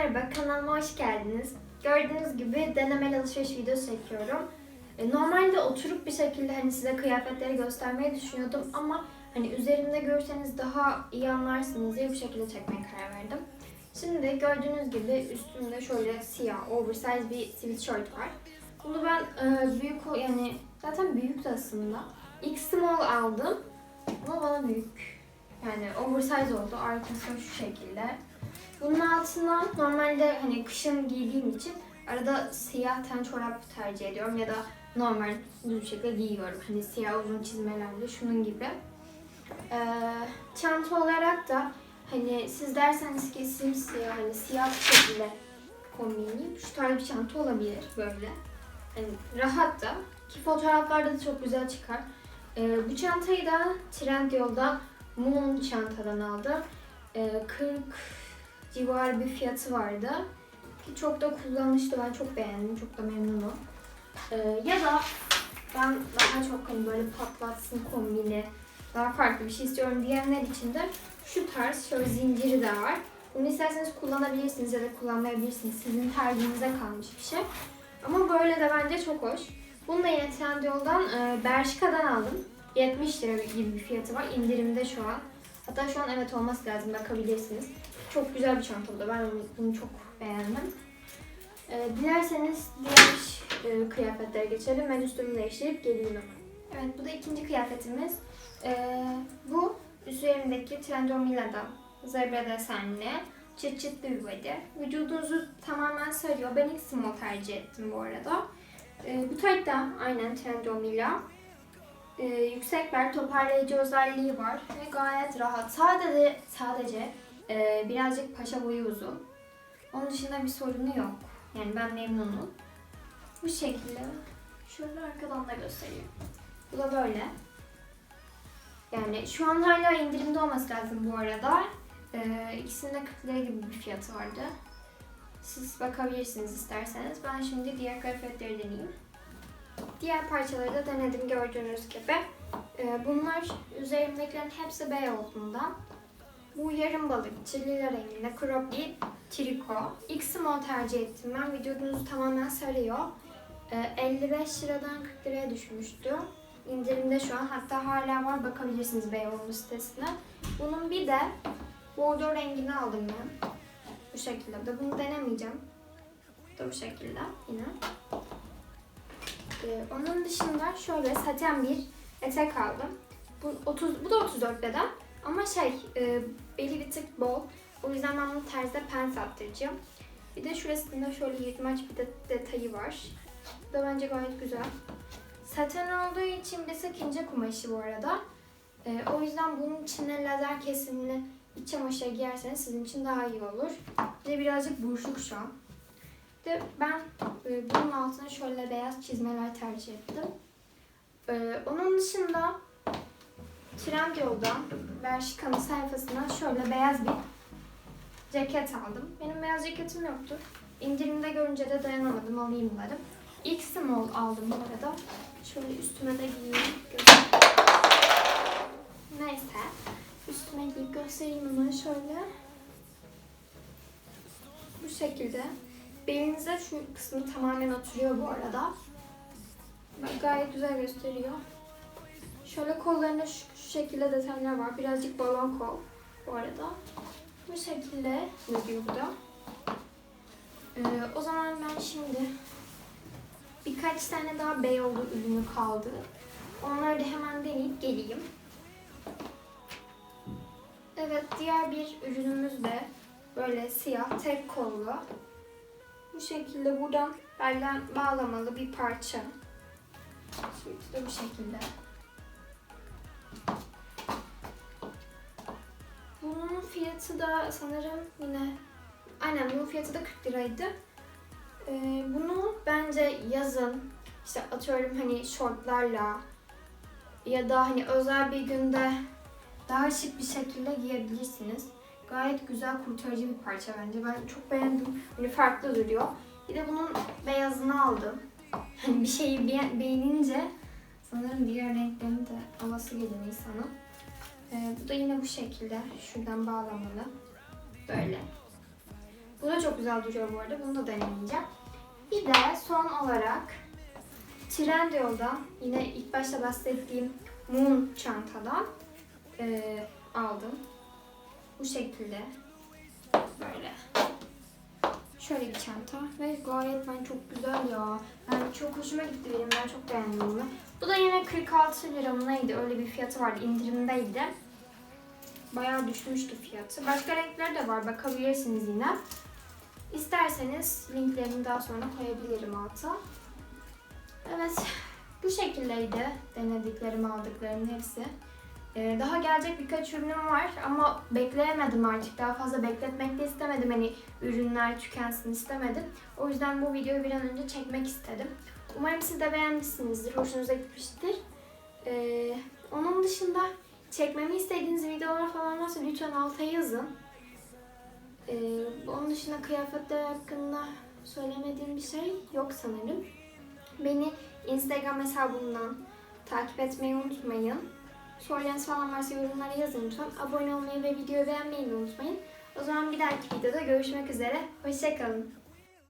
merhaba, kanalıma hoş geldiniz. Gördüğünüz gibi denemeli alışveriş videosu çekiyorum. E, Normalde oturup bir şekilde hani size kıyafetleri göstermeyi düşünüyordum ama hani üzerimde görürseniz daha iyi anlarsınız diye bu şekilde çekmeye karar verdim. Şimdi gördüğünüz gibi üstümde şöyle siyah, oversize bir sweatshirt var. Bunu ben e, büyük yani zaten büyüktü aslında. X small aldım ama bana büyük. Yani oversize oldu. Arkası şu şekilde. Bunun altına normalde hani kışın giydiğim için arada siyah ten çorap tercih ediyorum ya da normal bir şekilde giyiyorum. Hani siyah uzun çizmelerle şunun gibi. Ee, çanta olarak da hani siz derseniz ki simsiyah hani siyah bir şekilde kombinleyeyim. Şu tarz bir çanta olabilir böyle. Hani rahat da ki fotoğraflarda da çok güzel çıkar. Ee, bu çantayı da Trendyol'da Moon çantadan aldım. Ee, 40 civarı bir fiyatı vardı. Ki çok da kullanışlı. Ben çok beğendim. Çok da memnunum. Ee, ya da ben daha çok hani böyle patlatsın kombini, daha farklı bir şey istiyorum diyenler için de şu tarz şöyle zinciri de var. Bunu isterseniz kullanabilirsiniz ya da kullanmayabilirsiniz. Sizin tercihinize kalmış bir şey. Ama böyle de bence çok hoş. Bunu da yine Trendyol'dan, e, Bershka'dan aldım. 70 lira gibi bir fiyatı var. İndirimde şu an. Hatta şu an evet olması lazım bakabilirsiniz. Çok güzel bir çanta bu da. Ben bunu çok beğendim. Ee, dilerseniz diğer e, kıyafetlere geçelim. Ben üstümü değiştirip hemen. Evet bu da ikinci kıyafetimiz. Ee, bu üzerimdeki Trendyol Mila'dan zebra desenli çıt çıtlı bir body. Vücudunuzu tamamen sarıyor. Ben ilk small tercih ettim bu arada. Ee, bu tayt da aynen Trendyol Ee, yüksek bel toparlayıcı özelliği var ve gayet rahat. Sadece sadece e, birazcık paşa boyu uzun. Onun dışında bir sorunu yok. Yani ben memnunum. Bu şekilde. Şöyle arkadan da göstereyim. Bu da böyle. Yani şu an hala indirimde olması lazım bu arada. Ee, ikisinde 40 lira gibi bir fiyatı vardı. Siz bakabilirsiniz isterseniz. Ben şimdi diğer kıyafetleri deneyeyim. Diğer parçaları da denedim gördüğünüz gibi. Ee, bunlar üzerimdekilerin hepsi beyazından. Bu yarım balıkçı lila renginde crop bir triko. X small tercih ettim ben. Vücudunuzu tamamen sarıyor. Ee, 55 liradan 40 liraya düşmüştü. İndirimde şu an. Hatta hala var. Bakabilirsiniz Beyoğlu sitesine. Bunun bir de bordo rengini aldım ben. Bu şekilde. de bunu denemeyeceğim. Bu şekilde yine. Ee, onun dışında şöyle saten bir etek aldım. Bu, 30, bu da 34 beden. Ama şey, e, beli bir tık bol. O yüzden ben bunu terzde pens attıracağım. Bir de şurasında şöyle yırtmaç bir de detayı var. Bu da bence gayet güzel. Saten olduğu için bir sık ince kumaşı bu arada. E, o yüzden bunun içine lazer kesimli iç çamaşırı giyerseniz sizin için daha iyi olur. Bir de birazcık buruşuk şu an. De ben e, bunun altına şöyle beyaz çizmeler tercih ettim. E, onun dışında Trendyol'dan Bershka'nın sayfasından şöyle beyaz bir ceket aldım. Benim beyaz ceketim yoktu. İndirimde görünce de dayanamadım alayım dedim. X small aldım bu arada. Şöyle üstüme de giyeyim. Neyse. Üstüme giyip göstereyim hemen şöyle. Bu şekilde. Belinize şu kısmı tamamen oturuyor bu arada. Bak, Gayet güzel gösteriyor. Şöyle kollarında şu, şu şekilde detaylar var. Birazcık balon kol bu arada. Bu şekilde duruyor bu da. Ee, o zaman ben şimdi birkaç tane daha Beyoğlu ürünü kaldı. Onları da hemen deneyip geleyim. Evet diğer bir ürünümüz de böyle siyah tek kollu. Bu şekilde buradan belden bağlamalı bir parça. Şimdi de bu şekilde. Bunun fiyatı da sanırım yine aynen bunun fiyatı da 40 liraydı. Ee, bunu bence yazın işte atıyorum hani şortlarla ya da hani özel bir günde daha şık bir şekilde giyebilirsiniz. Gayet güzel kurtarıcı bir parça bence. Ben çok beğendim. Hani farklı duruyor. Bir de bunun beyazını aldım. Hani bir şeyi be- beğenince sanırım diğer renklerini de alası geliyor insanın. Ee, bu da yine bu şekilde. Şuradan bağlamalı. Böyle. Bu da çok güzel duruyor bu arada. Bunu da deneyeceğim. Bir de son olarak Trendyol'dan yine ilk başta bahsettiğim Moon çantadan eee, aldım. Bu şekilde. Böyle. Şöyle bir çanta ve gayet ben çok güzel ya. Ben çok hoşuma gitti benim. Ben çok beğendim bunu. Bu da yine 46 lira mı neydi? Öyle bir fiyatı vardı. indirimdeydi. Bayağı düşmüştü fiyatı. Başka renkleri de var. Bakabilirsiniz yine. İsterseniz linklerini daha sonra koyabilirim alta. Evet. Bu şekildeydi denediklerim, aldıklarım hepsi. Ee, daha gelecek birkaç ürünüm var ama bekleyemedim artık. Daha fazla bekletmek de istemedim. Hani ürünler tükensin istemedim. O yüzden bu videoyu bir an önce çekmek istedim. Umarım siz de beğenmişsinizdir. Hoşunuza gitmiştir. Ee, onun dışında çekmemi istediğiniz videolar falan varsa lütfen alta yazın. Ee, onun dışında kıyafetler hakkında söylemediğim bir şey yok sanırım. Beni Instagram hesabımdan takip etmeyi unutmayın. Sorularınız falan varsa yorumlara yazın lütfen. Abone olmayı ve videoyu beğenmeyi de unutmayın. O zaman bir dahaki videoda görüşmek üzere. Hoşçakalın.